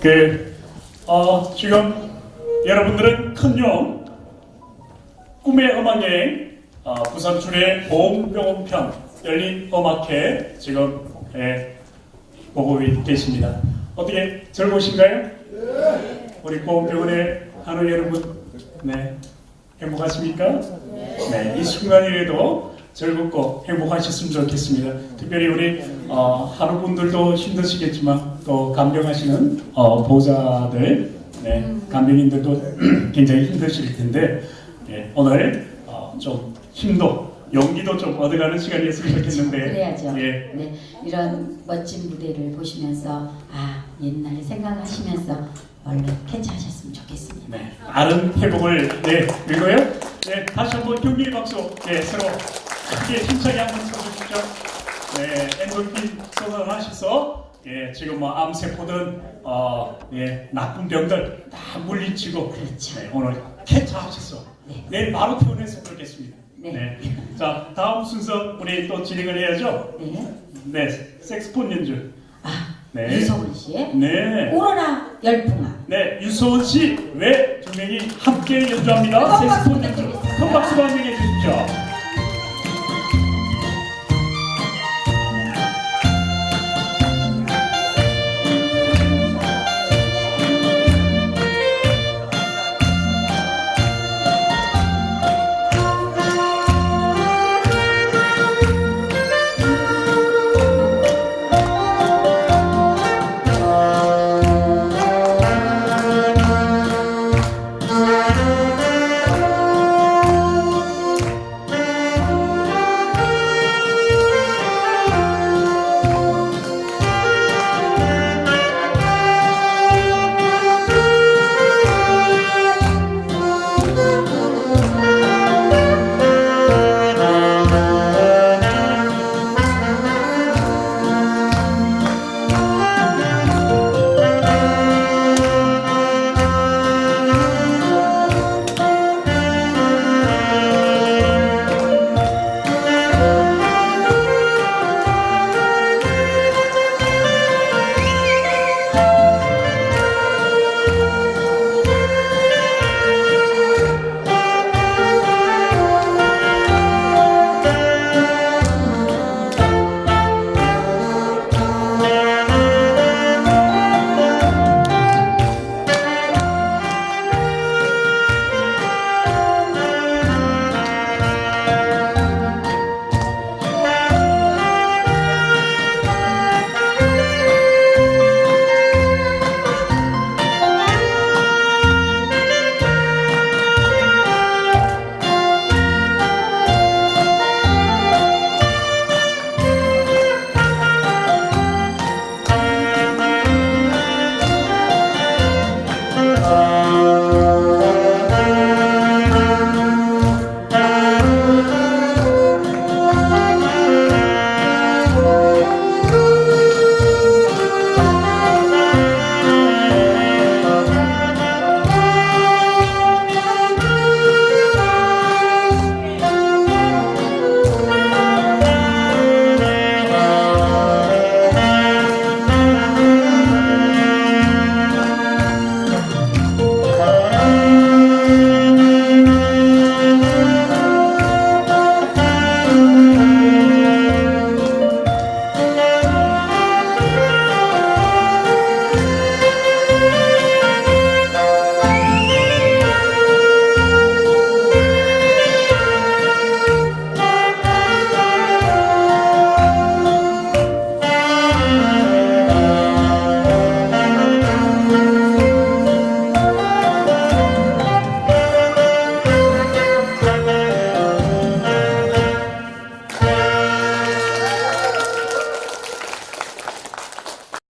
그, 어, 지금 여러분들은 큰용 꿈의 음악여행 어, 부산 출의 보험병원편 열린 음악회 지금 예, 보고 계십니다. 어떻게 즐거우신가요? 우리 보험병원의 한우 여러분, 네 행복하십니까? 네, 이 순간이라도 즐겁고 행복하셨으면 좋겠습니다. 특별히 우리 어, 하루 분들도 힘드시겠지만 또 간병하시는 어, 보호자들, 네, 간병인들도 굉장히 힘드실 텐데 예, 오늘 어, 좀 힘도 용기도 좀 얻어가는 시간이었으면 좋겠는데 그래야죠. 예, 네, 이런 멋진 무대를 보시면서 아 옛날 생각하시면서 얼른 캔차하셨으면 좋겠습니다. 네, 빠른 회복을 네 그리고요 네 다시 한번 경기의 박수 네 서로 크게 힘차게 한번 쳐주십시오 네 엔돌핀 선언하셔서 예 지금 뭐 암세포든 어 예 나쁜 병들 다 물리치고 그렇죠. 네, 오늘 캔차하셔서 네. 내일 바로 퇴원해서 그렇겠습니다 네. 네 자 다음 순서 우리 또 진행을 해야죠 네, 네 색스폰 연주 아 네. 유성훈 씨의 네 오로라 열풍아. 네, 유소원 씨 외 두 명이 함께 연주합니다. 색스폰 연주. 큰 박수 한번 해주십시오.